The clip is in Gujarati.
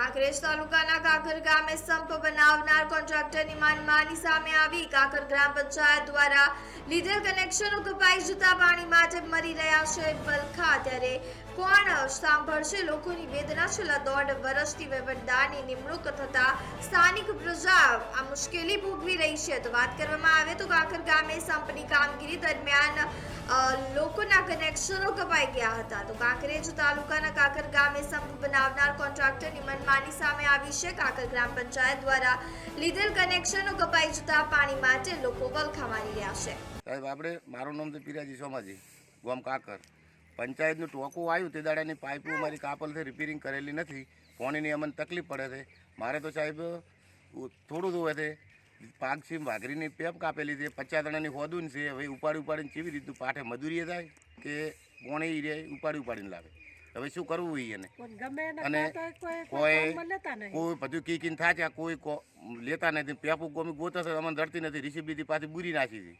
કાંકરેજ તાલુકાના કાકર ગામે સંપ બનાવનાર કોન્ટ્રાક્ટરની માનમાની સામે આવી. કાકર ગ્રામ પંચાયત દ્વારા લીધેલ કનેક્શનો કપાઈ જતા પાણી માટે મરી રહ્યા છે વલખા ત્યારે કોણ સાંભળશે લોકોની વેદના? છેલ્લા દોઢ વર્ષથી વહીવટદારની નિમણૂક થતા સ્થાનિક પ્રજા આ મુશ્કેલી ભોગવી રહી છે. તો વાત કરવામાં આવે તો કાંકર ગામે સંપની કામગીરી દરમિયાન લોકોના કનેક્શનો કપાઈ ગયા હતા. તો કાંકરેજ તાલુકાના કાકર ગામે સંપ બનાવનાર કોન્ટ્રાક્ટરની મનમાની સામે આવી છે. કાકર ગ્રામ પંચાયત દ્વારા લીધેલ કનેક્શનો કપાઈ જતા પાણી માટે લોકો વલખા મારી રહ્યા છે. સાહેબ, આપણે, મારું નામ છે પીરાજી સોમાજી, ગોમ કાકર. પંચાયતનું ટોકું આવ્યું, તે દાડાની પાઇપો મારી કાપલથી રિપેરિંગ કરેલી નથી. પાણીની અમને તકલીફ પડે છે. મારે તો સાહેબ થોડું ધોવે છે. પાક છે વાઘરીની પેપ કાપેલી છે પચાસ જણાની હોદું છે હવે ઉપાડી ઉપાડીને કેવી રીતનું પાઠે મજૂરીએ થાય કે પોણી રે ઉપાડી ઉપાડીને લાવે? હવે શું કરવું એને? અને કોઈ કોઈ બધું કી કીન થાય છે કોઈ લેતા નથી. પેપ ગોમી ગોતા અમને ધરતી નથી. રીસીબીથી પાછી બુરી નાખી છે.